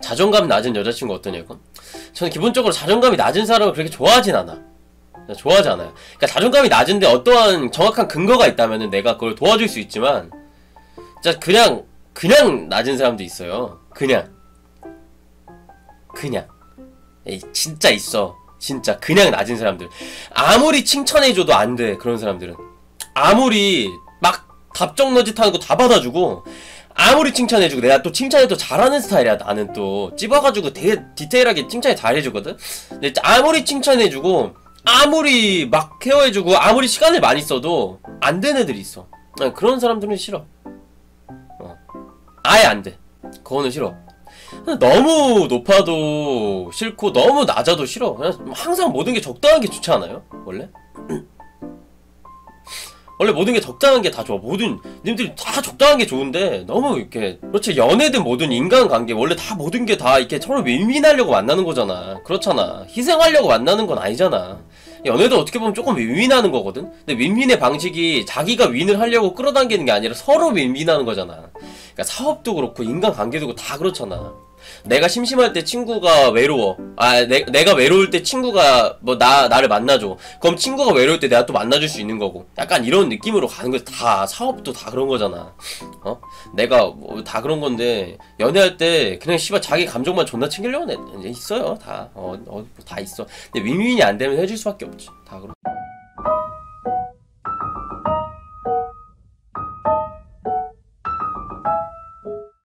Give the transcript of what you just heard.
자존감 낮은 여자친구 어떠냐고? 저는 기본적으로 자존감이 낮은 사람을 그렇게 좋아하진 않아. 좋아하지 않아요. 그러니까 자존감이 낮은데 어떠한 정확한 근거가 있다면 내가 그걸 도와줄 수 있지만, 진짜 그냥 그냥 낮은 사람도 있어요. 그냥 그냥 에이, 진짜 있어. 진짜 그냥 낮은 사람들. 아무리 칭찬해줘도 안 돼. 그런 사람들은 아무리 막 답정 너짓 하는 거 다 받아주고 아무리 칭찬해주고 내가 또 칭찬해도 잘하는 스타일이야 나는 또. 찝어가지고 되게 디테일하게 칭찬 잘해주거든? 근데 아무리 칭찬해주고 아무리 막 케어해주고 아무리 시간을 많이 써도 안 되는 애들이 있어. 난 그런 사람들은 싫어. 어. 아예 안돼. 그거는 싫어. 너무 높아도 싫고 너무 낮아도 싫어. 항상 모든 게 적당한 게 좋지 않아요 원래? 원래 모든 게 적당한 게 다 좋아. 모든 님들이 다 적당한 게 좋은데 너무 이렇게 그렇지 연애든 뭐든 인간관계 원래 다 모든 게 다 이렇게 서로 윈윈하려고 만나는 거잖아. 그렇잖아. 희생하려고 만나는 건 아니잖아. 연애도 어떻게 보면 조금 윈윈하는 거거든. 근데 윈윈의 방식이 자기가 윈을 하려고 끌어당기는 게 아니라 서로 윈윈하는 거잖아. 그러니까 사업도 그렇고 인간관계도 그렇고 다 그렇잖아. 내가 심심할 때 친구가 외로워. 아, 내, 내가 외로울 때 친구가 뭐 나 나를 만나줘. 그럼 친구가 외로울 때 내가 또 만나줄 수 있는 거고. 약간 이런 느낌으로 가는 거 다 사업도 다 그런 거잖아. 어? 내가 뭐 다 그런 건데 연애할 때 그냥 씨발 자기 감정만 존나 챙기려고 해. 이제 있어요. 다. 어, 어, 다 있어. 근데 윈윈이 안 되면 헤어질 수밖에 없지. 다 그런.